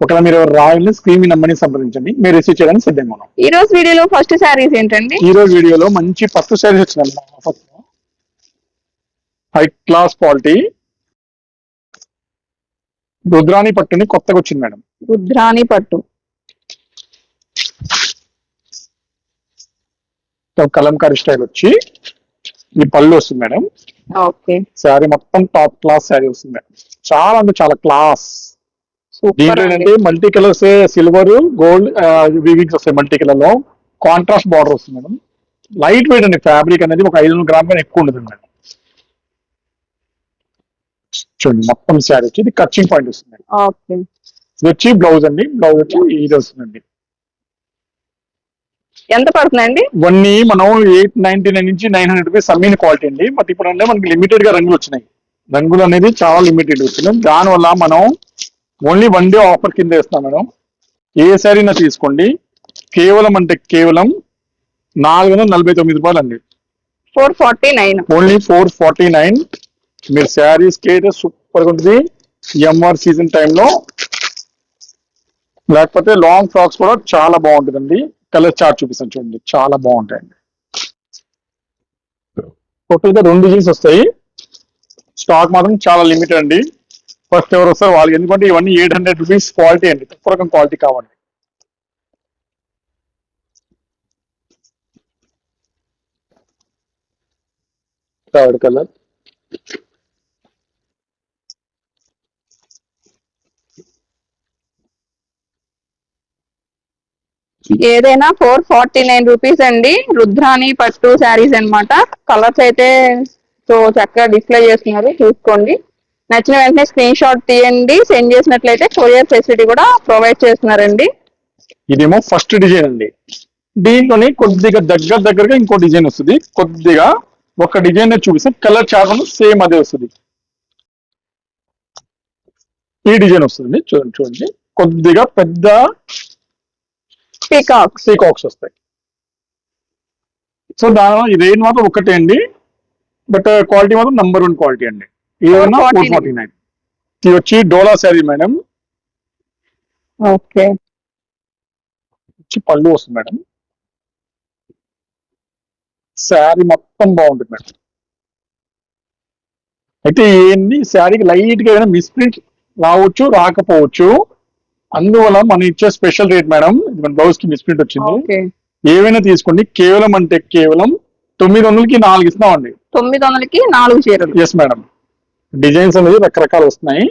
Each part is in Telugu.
ఒకవేళ మీరు రాయల్ని స్క్రీన్ మీ నంబర్ని సంప్రదించండి. మీరు రిసీవ్ చేయడానికి సిద్ధంగా ఉన్నాం. ఈ రోజు వీడియోలో ఫస్ట్ శారీస్ ఏంటండి? ఈ రోజు వీడియోలో మంచి పట్టు శారీస్ వచ్చినాయి హై క్లాస్ క్వాలిటీ రుద్రాణి పట్టుని కొత్తగా వచ్చింది మేడం. రుద్రాణి పట్టు. కలంకారీ స్టైల్ వచ్చి ఈ పళ్ళు వస్తుంది మేడం. ఓకే. శారీ మొత్తం టాప్ క్లాస్ శారీ వస్తుంది. మేడం చాలా అంటే చాలా క్లాస్ ఏంటంటే multi colours silver gold weavings వస్తాయి మల్టీ కలర్లో. కాంట్రాస్ట్ బార్డర్ వస్తుంది మేడం లైట్ వెయిట్ అండి ఫ్యాబ్రిక్ అనేది ఒక ఐదు వందల గ్రామ్ కన్నా ఎక్కువ ఉంటుంది మేడం చూడండి మొత్తం శారీ వచ్చి ఇది కచ్చింగ్ పాయింట్ వస్తుంది. ఇది వచ్చి బ్లౌజ్ అండి బ్లౌజ్ వచ్చి ఇది వస్తుందండి. ఎంత పడుతుందండి? ఇవన్నీ మనం ఎయిట్ నైన్టీ నైన్ నుంచి నైన్ హండ్రెడ్ రూపీస్ అమ్మిన క్వాలిటీ అండి. బట్ ఇప్పుడు అంటే మనకి లిమిటెడ్గా రంగులు వచ్చినాయి. రంగులు అనేది చాలా లిమిటెడ్ వచ్చినాయి. దానివల్ల మనం ఓన్లీ వన్ డే ఆఫర్ కింద వేస్తాం మేడం. ఏ సారీనా తీసుకోండి. కేవలం అంటే కేవలం నాలుగు వందల నలభై తొమ్మిది రూపాయలు అండి. Four forty nine only four forty nine మీరు శారీస్కి అయితే సూపర్గా ఉంటుంది ఎంఆర్ సీజన్ టైంలో లేకపోతే లాంగ్ ఫ్రాక్స్ కూడా చాలా బాగుంటుందండి. కలర్ చార్ట్ చూపిస్తాను చూడండి. చాలా బాగుంటాయండి. టోటల్గా రెండు డిజైన్స్ వస్తాయి. స్టాక్ మాత్రం చాలా లిమిటెడ్ అండి. ఫస్ట్ ఎవరు వస్తారు? వాళ్ళకి ఎందుకంటే ఇవన్నీ ఎయిట్ హండ్రెడ్ రూపీస్ క్వాలిటీ అండి. తక్కువ రకం క్వాలిటీ కావాలి థర్డ్ కలర్ ఏదైనా ఫోర్ ఫార్టీ నైన్ రూపీస్ అండి. రుద్రాణి పట్టు శారీస్ అన్నమాట. కలర్స్ అయితే సో చక్కగా డిస్ప్లే చేస్తున్నారు. చూసుకోండి. నచ్చిన వెంటనే స్క్రీన్ షాట్ తీయండి. సెండ్ చేసినట్లయితే కొరియర్ ఫెసిలిటీ కూడా ప్రొవైడ్ చేస్తున్నారండి. ఇదేమో ఫస్ట్ డిజైన్ అండి. దీంట్లోనే కొద్దిగా దగ్గర దగ్గరగా ఇంకో డిజైన్ వస్తుంది. కొద్దిగా ఒక డిజైన్ చూపిస్తే కలర్ చార్ట్ సేమ్ అదే వస్తుంది. ఈ డిజైన్ వస్తుంది చూడండి చూడండి. కొద్దిగా పెద్ద పీకాక్ సీకాక్స్ వస్తాయి. సో దాని ఈ మాత్రం ఒకటే అండి. బట్ క్వాలిటీ మాత్రం నంబర్ వన్ క్వాలిటీ అండి. ఫోర్ 449. ఫార్టీ నైన్ ఇది వచ్చి డోలా శారీ మేడం. ఓకే. వచ్చి పళ్ళు వస్తుంది మేడం. శారీ మొత్తం బాగుంటుంది మేడం. అయితే ఏంది శారీకి లైట్గా ఏదైనా మిస్ప్రింట్ రావచ్చు రాకపోవచ్చు. అందువల్ల మనం ఇచ్చే స్పెషల్ రేట్ మేడం. బ్లౌజ్కి మిస్ప్రింట్ వచ్చింది. ఓకే. ఏవైనా తీసుకోండి. కేవలం అంటే కేవలం తొమ్మిది వందలకి నాలుగు ఇస్తామండి తొమ్మిది వందలకి నాలుగు చీరలు. ఎస్ మేడం డిజైన్స్ అనేది రకరకాలు వస్తున్నాయి.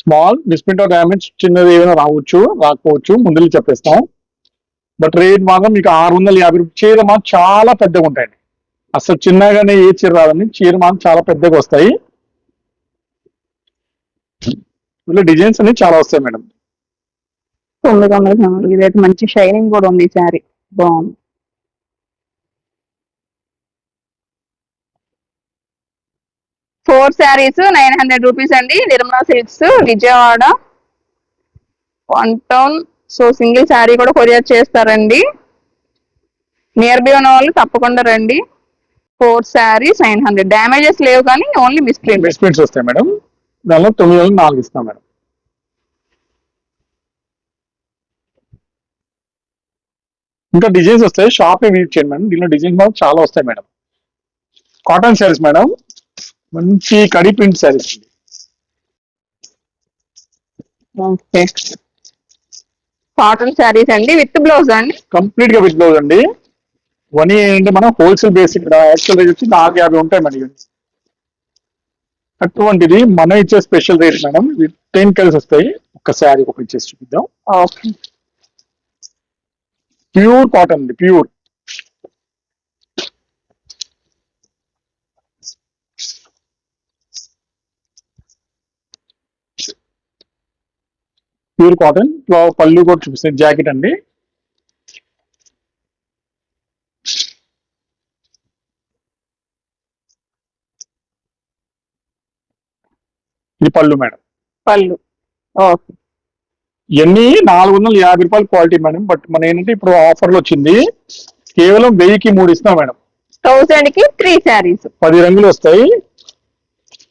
స్మాల్ మిస్ప్రింట్ డ్యామేజ్ చిన్నది ఏమైనా రావచ్చు రాకపోవచ్చు ముందు చెప్పేస్తాం. బట్ రేట్ మాత్రం మీకు ఆరు వందల యాభై రూపాయలు చీర మాత్రం చాలా పెద్దగా ఉంటాయండి. అసలు చిన్నగానే ఏ చీర రాదండి చీర మాత్రం చాలా పెద్దగా వస్తాయి. ఇలా డిజైన్స్ అనేవి చాలా వస్తాయి మేడం. మంచి షైనింగ్ కూడా ఉంది సారీ బాగుంది. Four saris nine hundred rupees అండి. Nirmala Silks Vijayawada. One town. So single sari కూడా కొరియర్ చేస్తారండి. నియర్ బై ఉన్న వాళ్ళు తప్పకుండా రండి. Four saris nine hundred. Damages లేవు కానీ ఓన్లీ మిస్ప్రింట్ ఇన్వెస్ట్మెంట్స్ వస్తాయి మేడం. దానిలో తొమ్మిది వేలు నాలుగు ఇస్తాం మేడం. ఇంకా డిజైన్స్ వస్తాయి. షాప్ విజిట్ చేయండి మేడం. దీనిలో డిజైన్స్ చాలా వస్తాయి మేడం. Cotton saris madam. మంచి కడి print saris okay. Cotton saris అండి విత్ బ్లౌజ్ అండి? కంప్లీట్గా విత్ బ్లౌజ్ అండి. వన్ ఏంటంటే మనం హోల్సేల్ బేస్ ఇక్కడ యాక్చువల్ రేట్ వచ్చి నాలుగు యాభై ఉంటాయి ఇవన్నీ. అటువంటిది మనం ఇచ్చే special rate madam ten colours వస్తాయి. ఒక శారీ ఒకటి ఇచ్చేసి చూపిద్దాం. ప్యూర్ కాటన్ అండి ప్యూర్ ప్యూర్ కాటన్ పళ్ళు కూడా చూపిస్తుంది జాకెట్ అండి. ఇది పళ్ళు మేడం. పళ్ళు. ఓకే. ఇవన్నీ నాలుగు వందల యాభై రూపాయల క్వాలిటీ మేడం. బట్ మన ఏంటంటే ఇప్పుడు ఆఫర్లు వచ్చింది. కేవలం వెయ్యికి మూడు ఇస్తాం మేడం. థౌసండ్కి త్రీ శారీస్ పది రంగులు వస్తాయి.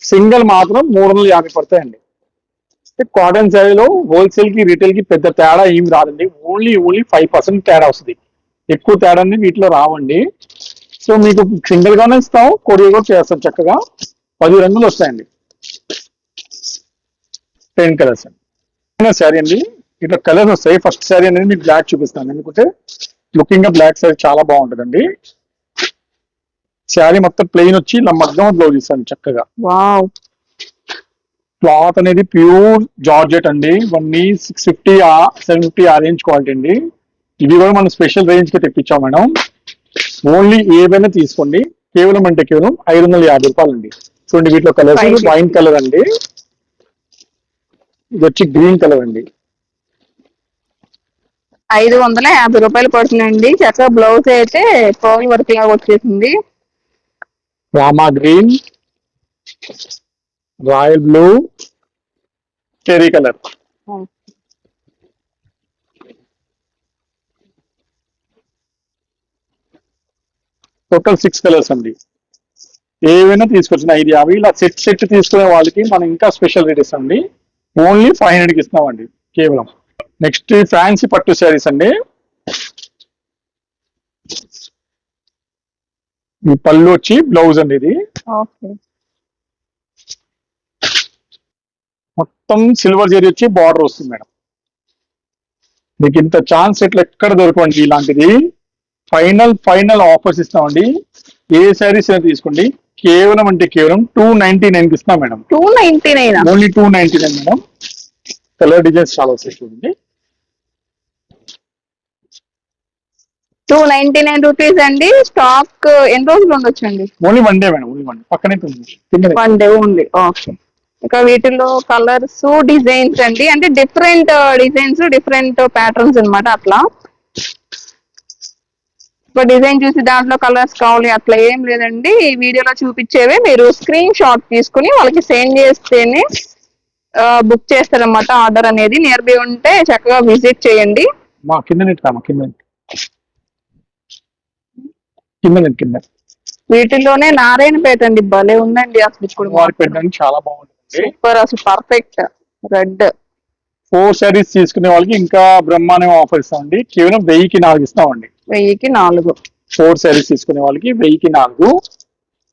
సింగిల్ మాత్రం మూడు వందల యాభై పడతాయండి. కాటన్ శారీలో హోల్సేల్కి రీటైల్కి పెద్ద తేడా ఏమి రాదండి. ఓన్లీ ఓన్లీ ఫైవ్ పర్సెంట్ తేడా వస్తుంది. ఎక్కువ తేడా అనేది వీటిలో రావండి. సో మీకు సింగిల్ గానే ఇస్తాం కొరియర్ కూడా చేస్తాం చక్కగా. పది రంగులు వస్తాయండి. టెన్ కలర్స్ అండి. శారీ అండి. ఇట్లా కలర్స్ వస్తాయి. ఫస్ట్ శారీ అనేది మీకు బ్లాక్ చూపిస్తాను. ఎందుకంటే లుకింగ్గా బ్లాక్ శారీ చాలా బాగుంటుందండి. శారీ మొత్తం ప్లెయిన్ వచ్చి ఇలా మగ్గం బ్లౌజ్ ఇస్తాను చక్కగా. క్లాత్ అనేది ప్యూర్ జార్జెట్ అండి. ఇవన్నీ సిక్స్ ఫిఫ్టీ సెవెన్ ఫిఫ్టీ ఆ రేంజ్ క్వాలిటీ అండి. ఇవి కూడా మనం స్పెషల్ రేంజ్కి తెప్పించాం మేడం. ఓన్లీ ఏవైనా తీసుకోండి. కేవలం అంటే కేవలం ఐదు వందల యాభై రూపాయలు అండి. చూడండి వీటిలో కలర్స్ 550. వైన్ కలర్ అండి. ఇది వచ్చి గ్రీన్ కలర్ అండి. ఐదు వందల యాభై రూపాయలు పడుతుందండి. చక్కగా బ్లౌజ్ అయితే పర్ల్ వర్క్ లాగా వచ్చేసింది. Rama green royal blue cherry colour. Total six colours అండి. ఏవైనా తీసుకొచ్చిన ఐదు యాభై ఇలా సెట్ సెట్ తీసుకునే వాళ్ళకి మనం ఇంకా స్పెషల్ రేట్ ఇస్తామండి. ఓన్లీ ఫైవ్ హండ్రెడ్కి ఇస్తామండి కేవలం. నెక్స్ట్ ఫ్యాన్సీ పట్టు శారీస్ అండి. ఈ పళ్ళు వచ్చి బ్లౌజ్ అండి ఇది ఓకే మొత్తం సిల్వర్ జరీ వచ్చి బార్డర్ వస్తుంది మేడం. మీకు ఇంత ఛాన్స్ ఎట్లా ఎక్కడ దొరకండి ఇలాంటిది? ఫైనల్ ఫైనల్ ఆఫర్స్ ఇస్తామండి. ఏ శారీస్ అయినా తీసుకోండి. కేవలం అంటే కేవలం టూ నైన్టీ నైన్కి ఇస్తాం madam. Two ninety nine only two ninety nine madam. Colour designs చాలా వస్తాయి చూడండి. టూ నైన్టీ నైన్ రూపీస్ అండి. స్టాక్ ఎన్ని రోజులు ఉండొచ్చండి? Only one day madam only one పక్కనే ఉంది. వన్ డే ఉంది ఓకే ఇక వీటిలో కలర్స్ డిజైన్స్ అండి. అంటే డిఫరెంట్ డిజైన్స్ డిఫరెంట్ ప్యాటర్న్స్ అన్నమాట అట్లా. ఒక డిజైన్ చూసి దాంట్లో కలర్స్ కావాలి అట్లా ఏం లేదండి. ఈ వీడియోలో చూపించేవే మీరు స్క్రీన్ షాట్ తీసుకుని వాళ్ళకి సెండ్ చేస్తేనే బుక్ చేస్తారన్నమాట ఆర్డర్ అనేది. నియర్ బై ఉంటే చక్కగా విజిట్ చేయండి. వీటిలోనే నారాయణపేట అండి. భలే ఉందండి అసలు ఇప్పుడు చాలా బాగుంటుంది సూపర్ అసలు పర్ఫెక్ట్ రెడ్ ఫోర్ శారీస్ తీసుకునే వాళ్ళకి ఇంకా బ్రహ్మాండం ఆఫర్ ఇస్తామండి. కేవలం వెయ్యికి నాలుగు ఇస్తామండి. వెయ్యికి నాలుగు. ఫోర్ శారీస్ తీసుకునే వాళ్ళకి వెయ్యికి నాలుగు.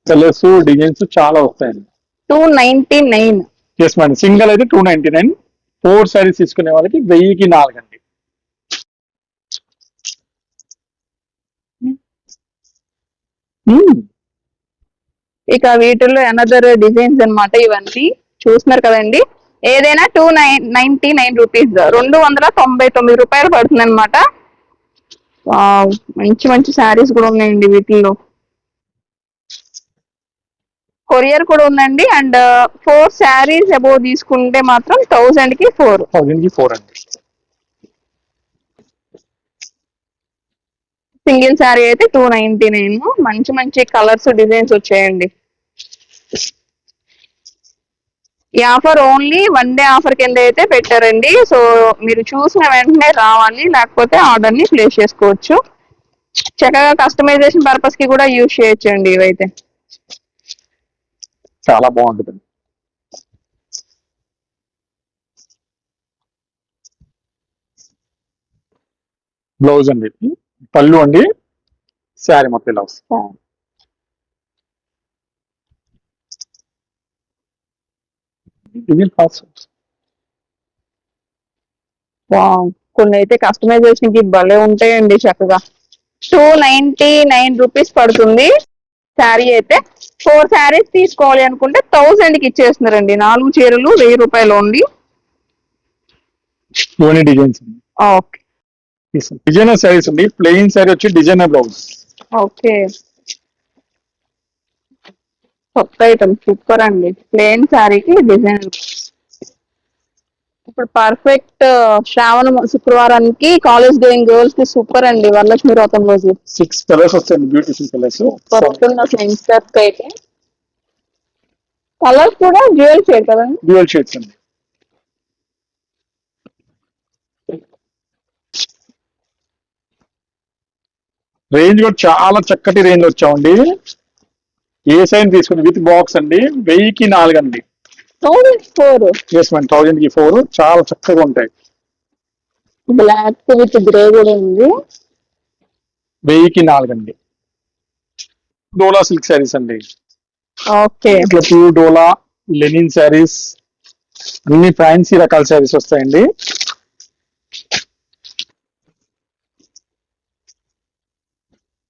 కలర్స్ డిజైన్స్ చాలా వస్తాయండి. Two ninety nine yes madam single అయితే two ninety nine four saris తీసుకునే వాళ్ళకి వెయ్యికి నాలుగు అండి మ్మ్. ఇక వీటిల్లో అనదర్ డిజైన్స్ అన్నమాట ఇవన్నీ. చూస్తున్నారు కదండి. ఏదైనా two nine ninety nine rupees రెండు వందల తొంభై తొమ్మిది రూపాయలు పడుతుంది అనమాట మంచి మంచి శారీస్ కూడా ఉన్నాయండి వీటిల్లో. కొరియర్ కూడా ఉందండి. అండ్ ఫోర్ శారీస్ అబోవ్ తీసుకుంటే మాత్రం థౌజండ్కి ఫోర్ థౌజండ్కి ఫోర్ అండి. సింగిల్ శారీ అయితే టూ నైన్టీ నైన్ మంచి మంచి కలర్స్ డిజైన్స్ వచ్చాయండి. ఈ offer only one day offer కింద అయితే పెట్టారండి. సో మీరు చూసిన వెంటనే రావాలి లేకపోతే ఆర్డర్ని ప్లేస్ చేసుకోవచ్చు. చక్కగా కస్టమైజేషన్ పర్పస్కి కూడా యూజ్ చేయొచ్చు అండి ఇవైతే. చాలా బాగుంటుంది బ్లౌజ్ అండి. పళ్ళు అండి. శారీ మొత్తం ఇలా వస్తుంది. ఇది ఫాస్ట్ వావ్. కొన్ని అయితే కస్టమైజేషన్కి భలే ఉంటాయండి చక్కగా. టూ నైన్టీ నైన్ రూపీస్ పడుతుంది. శారీ అయితే ఫోర్ శారీస్ తీసుకోవాలి అనుకుంటే థౌసండ్కి ఇచ్చేస్తున్నారండి. నాలుగు చీరలు వెయ్యి రూపాయలు ఓన్లీ. ఇవన్నీ డిజైన్స్ ఓకే డిజైనర్ శారీస్ అండి. ప్లెయిన్ శారీ వచ్చి డిజైనర్ బ్లౌజ్ ఓకే కొత్త ఐటమ్ సూపర్ అండి. ప్లేన్ శారీకి డిజైన్ ఇప్పుడు పర్ఫెక్ట్ శ్రావణ మ- శుక్రవారానికి కాలేజ్ గోయింగ్ గర్ల్స్కి సూపర్ అండి. వరలక్ష్మి వ్రతం రోజు. సిక్స్ కలర్స్ వస్తాయండి బ్యూటిఫుల్ కలర్స్ అసలు యంగ్స్టర్స్ అయితే. కలర్స్ కూడా జ్యువెల్ షేడ్ కదండి. డ్యూయల్ షేడ్స్ అండి. రేంజ్ కూడా చాలా చక్కటి రేంజ్ వచ్చామండి. ఏ సైన్ తీసుకుని విత్ బాక్స్ అండి. వెయ్యికి నాలుగు అండి థౌసండ్ ఫోర్ ఎస్ మేడం థౌజండ్కి ఫోర్ చాలా చక్కగా ఉంటాయి. బ్లాక్ విత్ గ్రే కూడా ఉంది. వెయ్యికి నాలుగు అండి డోలా సిల్క్ శారీస్ అండి. ఓకే. ఇట్లా ప్యూర్ డోలా లెనిన్ శారీస్ అన్ని ఫ్యాన్సీ రకాల శారీస్ వస్తాయండి.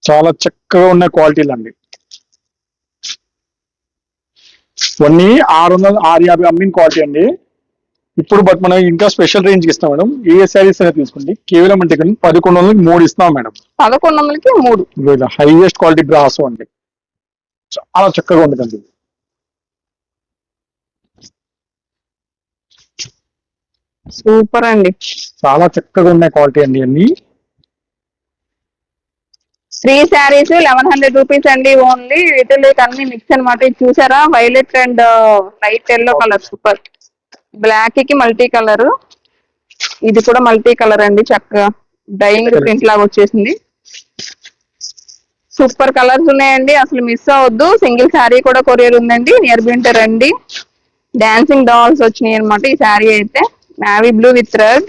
చాలా చక్కగా ఉన్న క్వాలిటీలు అండి ఇవన్నీ ఆరు వందల ఆరు యాభై అమ్మిన క్వాలిటీ అండి. ఇప్పుడు బట్ మనం ఇంకా స్పెషల్ రేంజ్ ఇస్తాం మేడం. ఏ శారీస్ అయినా తీసుకోండి. కేవలం అంటే ఇక్కడ పదకొండు వందలకి మూడు ఇస్తాం మేడం. పదకొండు వందలకి మూడు. హైయెస్ట్ క్వాలిటీ బ్రాసో అండి. చాలా చక్కగా ఉంటుందండి సూపర్ అండి. చాలా చక్కగా ఉన్నాయి క్వాలిటీ అండి అన్ని. Three saris eleven hundred rupees అండి ఓన్లీ. వీటిలో అన్ని మిక్స్ అన్నమాట. ఇది చూసారా? Violet and light yellow colour super బ్లాక్కి multi colour ఇది కూడా మల్టీ కలర్ అండి. చక్కగా డైయింగ్ ప్రింట్ లాగా వచ్చేసింది. సూపర్ కలర్స్ ఉన్నాయండి. అసలు మిస్ అవ్వద్దు. సింగిల్ శారీ కూడా కొరియర్ ఉందండి. నియర్ బింటే రండి డాన్సింగ్ డాల్స్ వచ్చినాయి అనమాట ఈ శారీ అయితే. Navy blue with red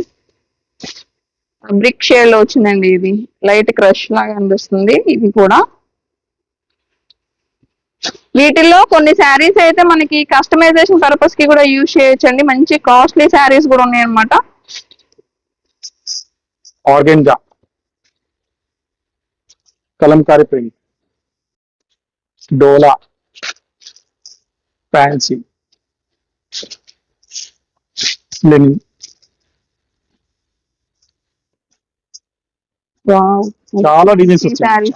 brick షేడ్లో వచ్చిందండి ఇది. లైట్ క్రష్ లాగా అనిపిస్తుంది. ఇది కూడా. వీటిల్లో కొన్ని శారీస్ అయితే మనకి కస్టమైజేషన్ పర్పస్కి కూడా యూజ్ చేయొచ్చండి. మంచి కాస్ట్లీ శారీస్ కూడా ఉన్నాయి అనమాట ఆర్గెంజా. కలంకారీ ప్రింట్. డోలా. ఫ్యాన్సీ లెనిన్ చాలా డిజైన్స్ వచ్చాయి.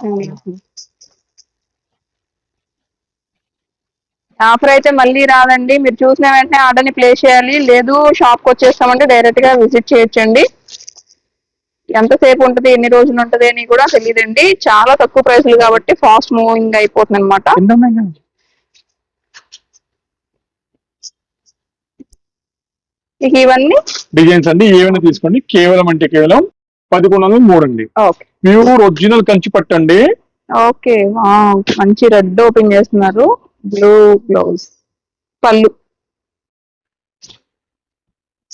ఆఫర్ అయితే మళ్ళీ రాదండి. మీరు చూసిన వెంటనే ఆర్డర్ని ప్లేస్ చేయాలి. లేదు షాప్కి వచ్చేస్తామంటే డైరెక్ట్గా విజిట్ చేయొచ్చండి. ఎంతసేపు ఉంటుంది ఎన్ని రోజులు ఉంటుంది అని కూడా తెలియదండి చాలా తక్కువ ప్రైస్లు కాబట్టి ఫాస్ట్ మూవింగ్ అయిపోతుంది అనమాట ఇవన్నీ? డిజైన్స్ అండి. ఏమైనా తీసుకోండి. కేవలం అంటే కేవలం పదకొండు వందల మూడు అండి. ప్యూర్ ఒరిజినల్ కంచి పట్టండి ఓకే మంచి రెడ్ ఓపెన్ చేస్తున్నారు. Blue blouse. పళ్ళు.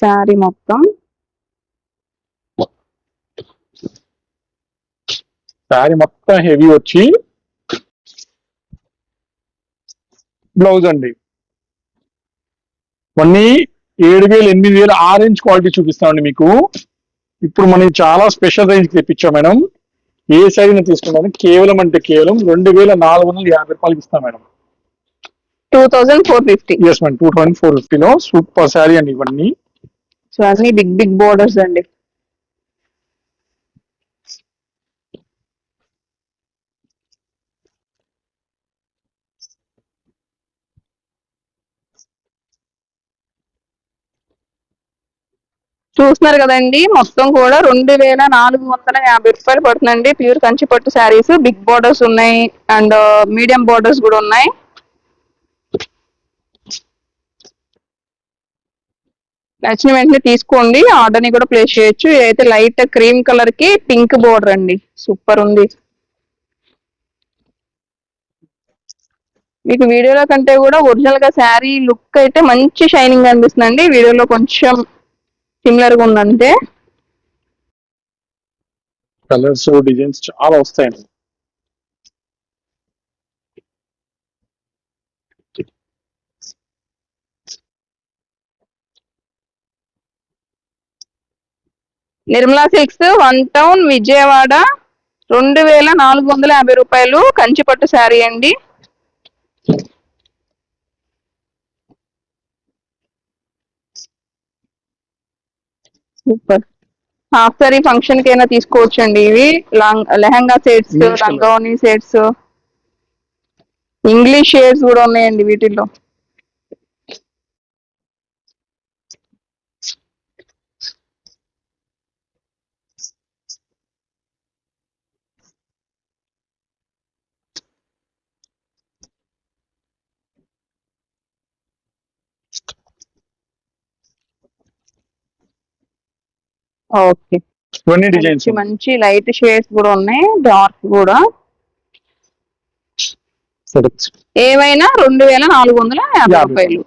శారీ మొత్తం. శారీ మొత్తం హెవీ వచ్చి బ్లౌజ్ అండి. ఇవన్నీ ఏడు వేలు ఎనిమిది వేలు ఆ రేంజ్ క్వాలిటీ చూపిస్తామండి మీకు. ఇప్పుడు మనం చాలా స్పెషల్ రేంజ్ తెప్పించాం మేడం. ఏ శారీని తీసుకున్నాను కేవలం అంటే కేవలం రెండు వేల నాలుగు వందల యాభై రూపాయలకి ఇస్తాం madam. Two thousand four fifty yes madam two thousand four ఫిఫ్టీలో సూపర్ శారీ అండి ఇవన్నీ. సో అన్ని బిగ్ బిగ్ బోర్డర్స్ అండి. చూస్తున్నారు కదండి మొత్తం కూడా రెండు వేల నాలుగు వందల యాభై రూపాయలు పడుతుందండి. ప్యూర్ కంచి పట్టు శారీస్ బిగ్ బోర్డర్స్ ఉన్నాయి అండ్ మీడియం బోర్డర్స్ కూడా ఉన్నాయి. నచ్చిన వెంటనే తీసుకోండి ఆర్డర్ని కూడా ప్లేస్ చేయొచ్చు. అయితే లైట్ క్రీమ్ కలర్కి పింక్ బోర్డర్ అండి. సూపర్ ఉంది. మీకు వీడియోలో కంటే కూడా ఒరిజినల్గా శారీ లుక్ అయితే మంచి షైనింగ్ అనిపిస్తుంది అండి వీడియోలో కొంచెం సిమిలర్గా ఉందంటే? కలర్స్ డిజైన్స్ చాలా వస్తాయండి. Nirmala Silks one town Vijayawada రెండు వేల నాలుగు వందల యాభై రూపాయలు కంచిపట్టు శారీ అండి. సూపర్. హాఫ్ సారీ ఫంక్షన్కి అయినా తీసుకోవచ్చు అండి ఇవి. Long lehenga sets. లంగావని sets English shades కూడా ఉన్నాయండి వీటిల్లో. ఓకే. ఇవన్నీ డిజైన్స్ మంచి లైట్ షేడ్స్ కూడా ఉన్నాయి డార్క్ కూడా. ఏవైనా రెండు వేల నాలుగు వందల యాభై. రూపాయలు.